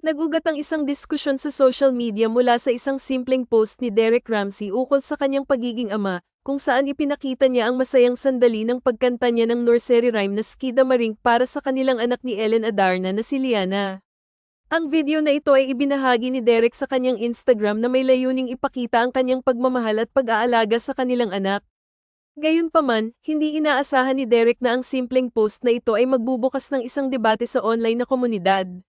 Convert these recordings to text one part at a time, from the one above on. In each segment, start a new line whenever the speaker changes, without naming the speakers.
Nagugat ang isang diskusyon sa social media mula sa isang simpleng post ni Derek Ramsey ukol sa kanyang pagiging ama, kung saan ipinakita niya ang masayang sandali ng pagkanta niya ng nursery rhyme na Skida Maring para sa kanilang anak ni Ellen Adarna na si Liana. Ang video na ito ay ibinahagi ni Derek sa kanyang Instagram na may layuning ipakita ang kanyang pagmamahal at pag-aalaga sa kanilang anak. Gayunpaman, hindi inaasahan ni Derek na ang simpleng post na ito ay magbubukas ng isang debate sa online na komunidad.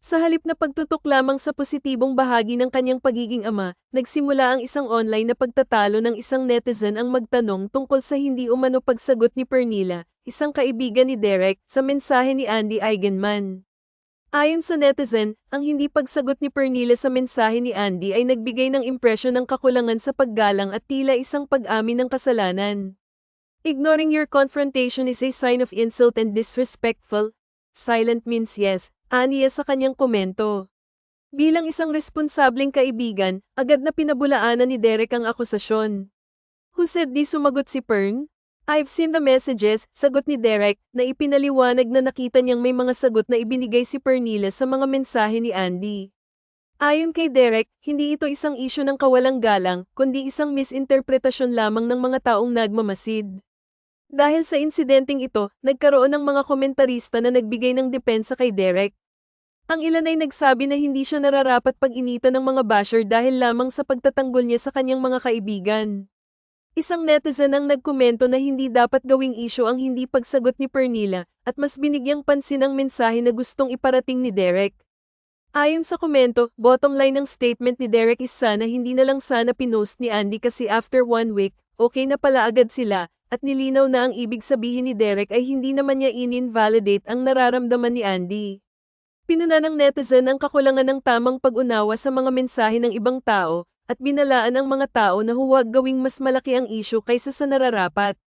Sa halip na pagtutok lamang sa positibong bahagi ng kanyang pagiging ama, nagsimula ang isang online na pagtatalo ng isang netizen ang magtanong tungkol sa hindi umano pagsagot ni Pernilla, isang kaibigan ni Derek, sa mensahe ni Andy Eigenman. Ayon sa netizen, ang hindi pagsagot ni Pernilla sa mensahe ni Andy ay nagbigay ng impresyon ng kakulangan sa paggalang at tila isang pag-amin ng kasalanan. Ignoring your confrontation is a sign of insult and disrespectful. Silent means yes, aniya sa kanyang komento. Bilang isang responsableng kaibigan, agad na pinabulaanan ni Derek ang akusasyon. Who said di sumagot si Pern? I've seen the messages, sagot ni Derek, na ipinaliwanag na nakita niyang may mga sagot na ibinigay si Pernilla sa mga mensahe ni Andy. Ayon kay Derek, hindi ito isang isyu ng kawalang galang, kundi isang misinterpretasyon lamang ng mga taong nagmamasid. Dahil sa insidenteng ito, nagkaroon ng mga komentarista na nagbigay ng depensa kay Derek. Ang ilan ay nagsabi na hindi siya nararapat pag-initan ng mga basher dahil lamang sa pagtatanggol niya sa kanyang mga kaibigan. Isang netizen ang nagkomento na hindi dapat gawing isyo ang hindi pagsagot ni Pernilla at mas binigyang pansin ang mensahe na gustong iparating ni Derek. Ayon sa komento, bottom line ng statement ni Derek is sana hindi na lang sana pinost ni Andy kasi after one week, okay na pala agad sila, at nilinaw na ang ibig sabihin ni Derek ay hindi naman niya in-invalidate ang nararamdaman ni Andy. Pinuna ng netizen ang kakulangan ng tamang pag-unawa sa mga mensahe ng ibang tao, at binalaan ang mga tao na huwag gawing mas malaki ang isyu kaysa sa nararapat.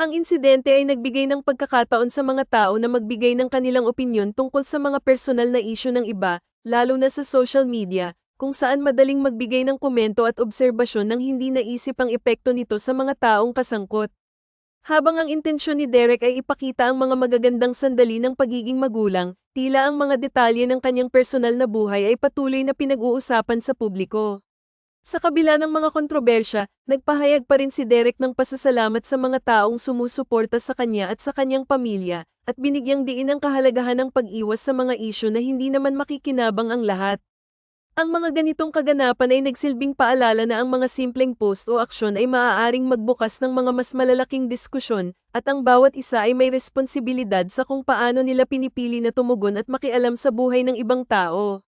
Ang insidente ay nagbigay ng pagkakataon sa mga tao na magbigay ng kanilang opinyon tungkol sa mga personal na isyu ng iba, lalo na sa social media, kung saan madaling magbigay ng komento at obserbasyon nang hindi naisip ang epekto nito sa mga taong kasangkot. Habang ang intensyon ni Derek ay ipakita ang mga magagandang sandali ng pagiging magulang, tila ang mga detalye ng kanyang personal na buhay ay patuloy na pinag-uusapan sa publiko. Sa kabila ng mga kontrobersya, nagpahayag pa rin si Derek ng pasasalamat sa mga taong sumusuporta sa kanya at sa kanyang pamilya, at binigyang diin ang kahalagahan ng pag-iwas sa mga isyu na hindi naman makikinabang ang lahat. Ang mga ganitong kaganapan ay nagsilbing paalala na ang mga simpleng post o aksyon ay maaaring magbukas ng mga mas malalaking diskusyon, at ang bawat isa ay may responsibilidad sa kung paano nila pinipili na tumugon at makialam sa buhay ng ibang tao.